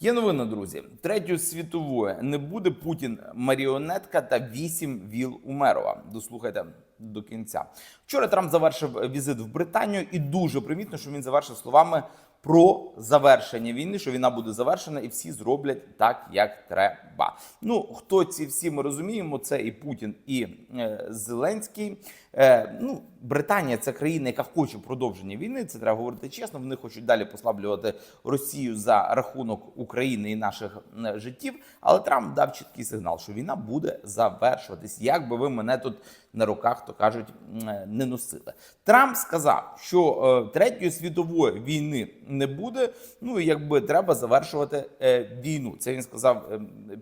Є новина, друзі. Третьої світової не буде Путін маріонетка та вісім віл Умерова. Дослухайте до кінця. Вчора Трамп завершив візит в Британію, і дуже примітно, що він завершив словами про завершення війни, що війна буде завершена, і всі зроблять так, як треба. Ну хто ці всі ми розуміємо? Це і Путін, і е, Зеленський. Е, ну, Британія це країна, яка хоче продовження війни. Це треба говорити чесно. Вони хочуть далі послаблювати Росію за рахунок України і наших життів. Але Трамп дав чіткий сигнал, що війна буде завершуватись. Як би ви мене тут на руках, то кажуть, е, не носили. Трамп сказав, що е, третьої світової війни не буде. Ну і якби треба завершувати е, війну. Це він сказав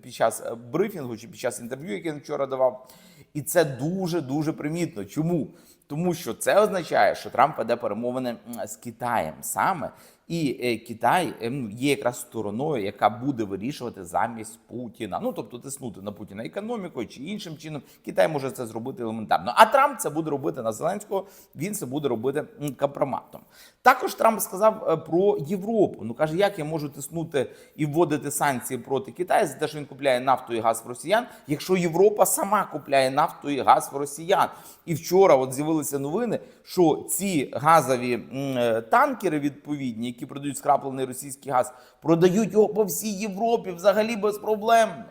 під час брифінгу чи під час інтерв'ю, яке він вчора давав. І це дуже дуже примітно. Чому? Тому що це означає, що Трамп веде перемовини з Китаєм саме, і е, Китай е, ну, є якраз стороною, яка буде вирішувати замість Путіна. Ну тобто тиснути на Путіна економікою чи іншим чином. Китай може це зробити елементарно. А Трамп це буде робити на Зеленського. Він це буде робити компроматом. Також Трамп сказав е, про Європу. Ну каже, як я можу тиснути і вводити санкції проти Китаю за те, що він купляє нафту і газ в росіян, якщо Європа сама купляє нафту і газ в росіян. І вчора от з'явилися новини, що ці газові е, танкери відповідні, які продають скраплений російський газ, продають його по всій Європі взагалі безпроблемно.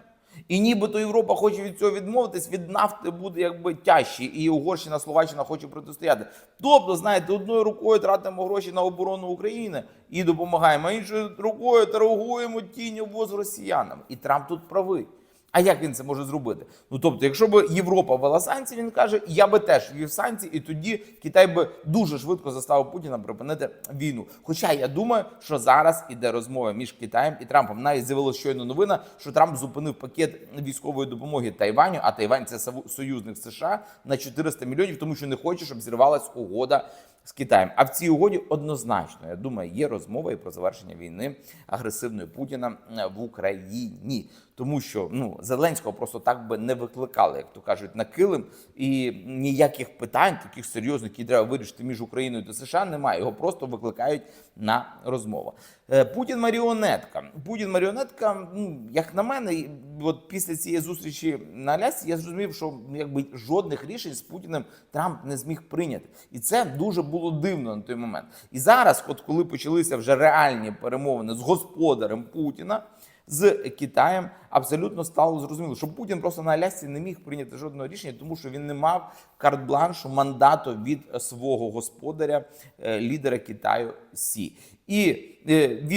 І нібито Європа хоче від цього відмовитись, від нафти буде якби тяжче, і Угорщина, Словаччина хоче протистояти. Тобто, знаєте, одною рукою тратимо гроші на оборону України і допомагаємо, а іншою рукою торгуємо тінь з росіянами. І Трамп тут правий. А як він це може зробити? Ну тобто, якщо б Європа ввела санкції, він каже, я би теж ввів санкції, і тоді Китай би дуже швидко заставив Путіна припинити війну. Хоча я думаю, що зараз іде розмова між Китаєм і Трампом. Навіть з'явилася щойно новина, що Трамп зупинив пакет військової допомоги Тайваню, а Тайвань це союзник США на 400 мільйонів, тому що не хоче, щоб зірвалась угода з Китаєм. А в цій угоді однозначно, я думаю, є розмова і про завершення війни агресивної Путіна е, в Україні. Тому що ну Зеленського просто так би не викликали, як то кажуть, на килим, і ніяких питань, таких серйозних, які треба вирішити між Україною та США, немає. Його просто викликають на розмову. Е, Путін маріонетка. Путін маріонетка. Ну як на мене, от після цієї зустрічі на Алясці я зрозумів, що якби жодних рішень з Путіним Трамп не зміг прийняти, і це дуже було дивно на той момент. І зараз, от коли почалися вже реальні перемовини з господарем Путіна з Китаєм абсолютно стало зрозуміло, що Путін просто на Алясці не міг прийняти жодного рішення, тому що він не мав карт-бланшу мандату від свого господаря, е, лідера Китаю Сі. І е, він